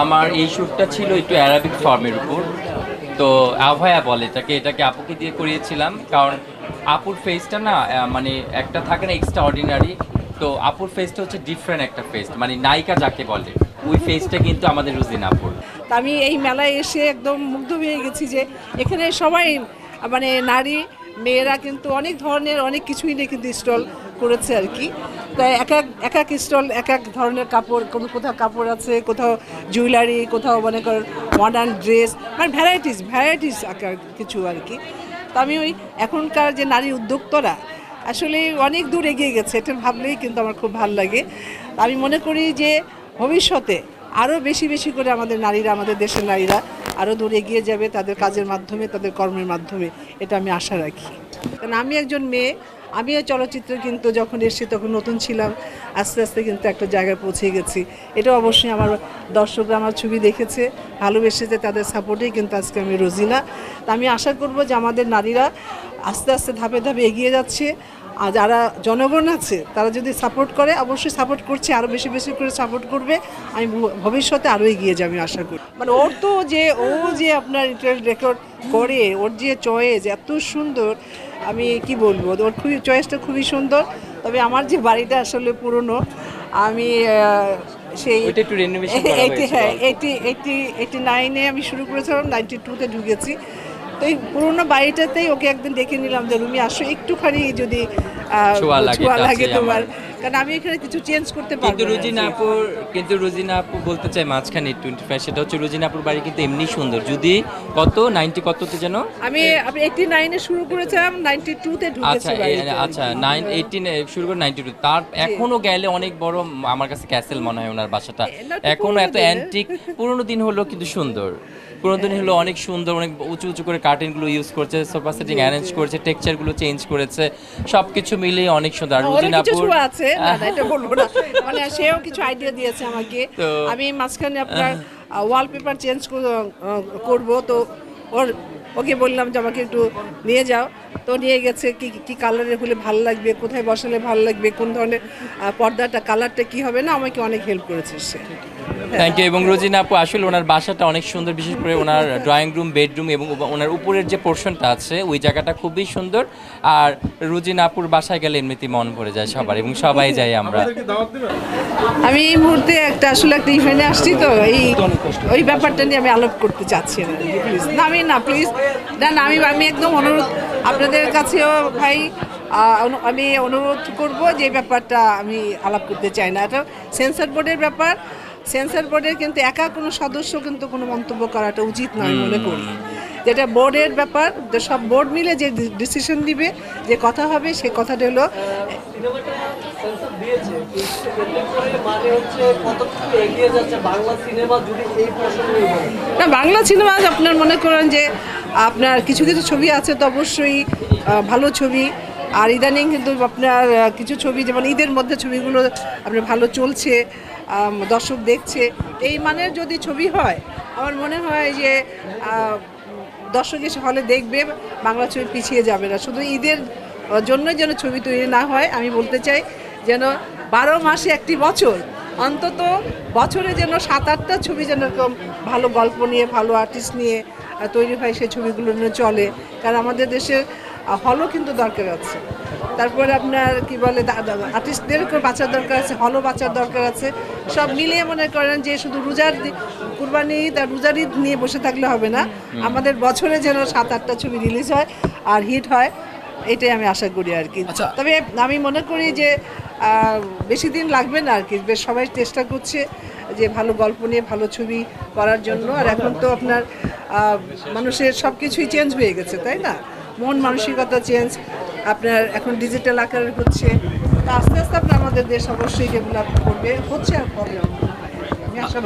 আমার এই শ্যুটটা ছিল একটু অ্যারাবিক ফর্মের উপর। তো আভয়া বলে, এটাকে এটাকে আপুকে দিয়ে করিয়েছিলাম। কারণ আপুর ফেসটা না মানে একটা থাকে না এক্সট্রা অর্ডিনারি তো আপুর ফেসটা হচ্ছে ডিফারেন্ট একটা ফেস মানে নায়িকা যাকে বলে, ওই ফেসটা কিন্তু আমাদের রুজিন আপুর আমি এই মেলায় এসে একদম মুগ্ধ হয়ে গেছি যে এখানে সবাই মানে নারী, মেয়েরা কিন্তু অনেক ধরনের অনেক কিছুই নিয়ে কিন্তু স্টল করেছে আর কি। তাই এক এক এক এক স্টল, এক এক ধরনের কাপড়, কোনো কোথাও কাপড় আছে, কোথাও জুয়েলারি কোথাও মনে কর মডার্ন ড্রেস মানে ভ্যারাইটিস ভ্যারাইটিস কিছু আর কি। তো আমি ওই এখনকার যে নারী উদ্যোক্তরা, আসলে অনেক দূর এগিয়ে গেছে, এটা ভাবলেই কিন্তু আমার খুব ভালো লাগে। আমি মনে করি যে ভবিষ্যতে আরও বেশি বেশি করে আমাদের নারীরা, আমাদের দেশের নারীরা আরও দূর এগিয়ে যাবে তাদের কাজের মাধ্যমে, তাদের কর্মের মাধ্যমে, এটা আমি আশা রাখি। কারণ আমি একজন মেয়ে, আমিও চলচ্চিত্রে কিন্তু যখন এসেছি তখন নতুন ছিলাম, আস্তে আস্তে কিন্তু একটা জায়গায় পৌঁছে গেছি। এটা অবশ্যই আমার দর্শকরা আমার ছবি দেখেছে ভালোবেসেছে তাদের সাপোর্টেই কিন্তু আজকে আমি রোজিনা। তা আমি আশা করব যে আমাদের নারীরা আস্তে আস্তে ধাপে ধাপে এগিয়ে যাচ্ছে, আর যারা জনগণ আছে তারা যদি সাপোর্ট করে, অবশ্যই সাপোর্ট করছে আরও বেশি বেশি করে সাপোর্ট করবে। আমি ভবিষ্যতে আরও এগিয়ে যাবে আশা করি। মানে ওর তো যে, ও যে আপনার রেকর্ড করে, ওর যে চয়েস এত সুন্দর আমি কি বলব? ওর খুবই চয়েসটা খুবই সুন্দর তবে আমার যে বাড়িটা আসলে পুরনো আমি সেই এইটি হ্যাঁ এইটি এইটি এইটি নাইনে আমি শুরু করেছিলাম নাইনটি টুতে ঢুকেছি। তো এই পুরোনো বাড়িটাতেই ওকে একদিন দেখে নিলাম যে রুমি আসো একটুখানি যদি ছোঁয়া লাগে, তোমার। কারণ আমি এখানে কিছু চেঞ্জ করতে পারব কিন্তু রুজিনা। আপুর কিন্তু রুজিনা আপু বলতে চাই মাঝখানে টোয়েন্টি ফাইভ সেটা হচ্ছে রুজিনা আপুর বাড়ি কিন্তু এমনি সুন্দর। যদি কত? নাইনটি কততে যেন? আমি আমি এইটি নাইনে শুরু করেছিলাম নাইনটি টুতে আচ্ছা ঢুকেছি আচ্ছা নাইন এইটিন শুরু করে নাইনটি টু তার এখনও গেলে অনেক বড় আমার কাছে ক্যাসেল মনে হয় ওনার বাসাটা। এখনও পুরোনো এত অ্যান্টিক পুরোনো দিন হলো কিন্তু সুন্দর। পুরোনো দিন হলো অনেক সুন্দর অনেক উঁচু উঁচু করে কার্টেনগুলো ইউজ করছে সোফা সেটিং অ্যারেঞ্জ করেছে টেক্সচারগুলো চেঞ্জ করেছে সব কিছু মিলিয়ে অনেক সুন্দর। আর ওরও রুজিনা কিছু আপুর আছে। না না, এটা বলব না। মানে সেও কিছু আইডিয়া দিয়েছে আমাকে। আমি মাঝখানে আপনার ওয়ালপেপার চেঞ্জ করব। তো ওর ওকে বললাম যে আমাকে একটু নিয়ে যাও। তো নিয়ে গেছে কি কি কালারের হলে ভালো লাগবে কোথায় বসালে ভালো লাগবে কোন ধরনের পর্দাটা কালারটা কি হবে না আমাকে অনেক হেল্প করেছে সে। থ্যাংক ইউ এবং রোজিনা আপু আসলে ওনার বাসাটা অনেক সুন্দর বিশেষ করে ওনার ড্রয়িং রুম বেডরুম এবং ওনার উপরের যে পোর্শনটা আছে ওই জায়গাটা খুবই সুন্দর। আর রোজিনা আপুর বাসায় গেলে এমনিতেই মন ভরে যায় সবার এবং সবাই যাই আমরা। আমি এই মুহূর্তে একটা আসলে একটা ইভেন্টে আসছি তো এই ওই ব্যাপারটা নিয়ে আমি আলোপ করতে চাচ্ছি না প্লিজ না আমি না প্লিজ না না আমি আমি একদম অনুরোধ আপনাদের কাছেও ভাই আমি অনুরোধ করব যে এই ব্যাপারটা আমি আলাপ করতে চাই না। এটা সেন্সর বোর্ডের ব্যাপার। সেন্সর বোর্ডের কিন্তু একা কোনো সদস্য কিন্তু কোনো মন্তব্য করাটা উচিত নয় মনে করি। যেটা বোর্ডের ব্যাপার যে সব বোর্ড মিলে যে ডিসিশন দিবে যে কথা হবে সে কথাটা হলো না বাংলা সিনেমা আপনার মনে করেন যে আপনার কিছু কিছু ছবি আছে তো অবশ্যই ভালো ছবি। আর ইদানিং কিন্তু আপনার কিছু ছবি, যেমন ঈদের মধ্যে ছবিগুলো আপনার ভালো চলছে দর্শক দেখছে, এই মানের যদি ছবি হয়, আমার মনে হয় যে দর্শক এসে হলে দেখবে, বাংলা ছবি পিছিয়ে যাবে না। শুধু ঈদের জন্য যেন ছবি তৈরি না হয়, আমি বলতে চাই যেন বারো মাসে একটি বছর, অন্তত বছরে যেন সাত, আটটা ছবি যেন ভালো গল্প নিয়ে, ভালো আর্টিস্ট নিয়ে তৈরি হয় সেই ছবিগুলো চলে। কারণ আমাদের দেশে হলও কিন্তু দরকার আছে। তারপরে আপনার কি বলে আর্টিস্টদেরকেও বাঁচার দরকার আছে হলও বাঁচার দরকার আছে। সব মিলিয়ে মনে করেন যে শুধু রোজার কুরবানি আর রোজার ঈদ নিয়ে বসে থাকলে হবে না। আমাদের বছরে যেন সাত আটটা ছবি রিলিজ হয় আর হিট হয় এটাই আমি আশা করি আর কি। তবে আমি মনে করি যে বেশি দিন লাগবে না আর কি। বেশ সবাই চেষ্টা করছে যে ভালো গল্প নিয়ে ভালো ছবি করার জন্য। আর এখন তো আপনার মানুষের সব কিছুই চেঞ্জ হয়ে গেছে তাই না? মন মানসিকতা চেঞ্জ আপনার এখন ডিজিটাল আকারে হচ্ছে। আস্তে আস্তে আপনার আমাদের দেশ অবশ্যই ডেভেলপ করবে। হচ্ছে আর হবে আমি আশা